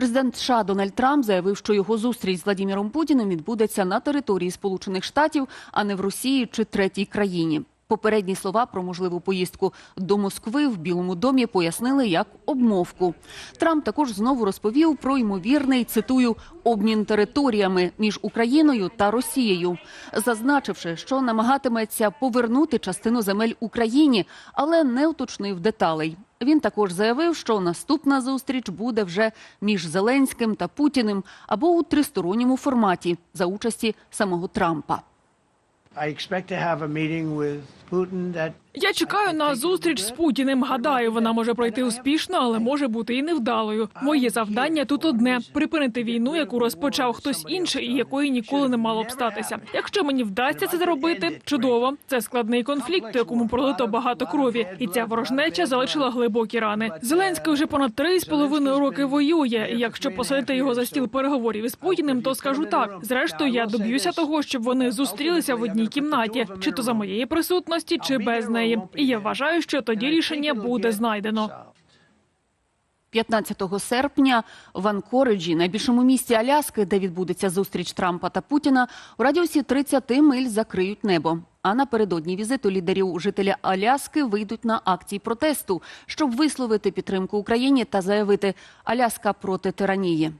Президент США Дональд Трамп заявив, що його зустріч з Владіміром Путіним відбудеться на території Сполучених Штатів, а не в Росії чи третій країні. Попередні слова про можливу поїздку до Москви в Білому домі пояснили як обмовку. Трамп також знову розповів про ймовірний цитую обмін територіями між Україною та Росією, зазначивши, що намагатиметься повернути частину земель Україні, але не уточнив деталей. Він також заявив, що наступна зустріч буде вже між Зеленським та Путіним або у тристоронньому форматі за участі самого Трампа. Я чекаю на зустріч з Путіним. Гадаю, вона може пройти успішно, але може бути і невдалою. Моє завдання тут одне припинити війну, яку розпочав хтось інший, і якої ніколи не мало б статися. Якщо мені вдасться це зробити, чудово. Це складний конфлікт, якому пролито багато крові, і ця ворожнеча залишила глибокі рани. Зеленський вже понад три з половиною роки воює. І якщо посадити його за стіл переговорів із Путіним, то скажу так: зрештою, я доб'юся того, щоб вони зустрілися в одній кімнаті, чи то за моєї присутності, чи без неї. І я вважаю, що тоді рішення буде знайдено. 15 серпня в Анкориджі, найбільшому місті Аляски, де відбудеться зустріч Трампа та Путіна, у радіусі 30 миль закриють небо. А напередодні візиту лідерів жителі Аляски вийдуть на акції протесту, щоб висловити підтримку Україні та заявити Аляска проти тиранії.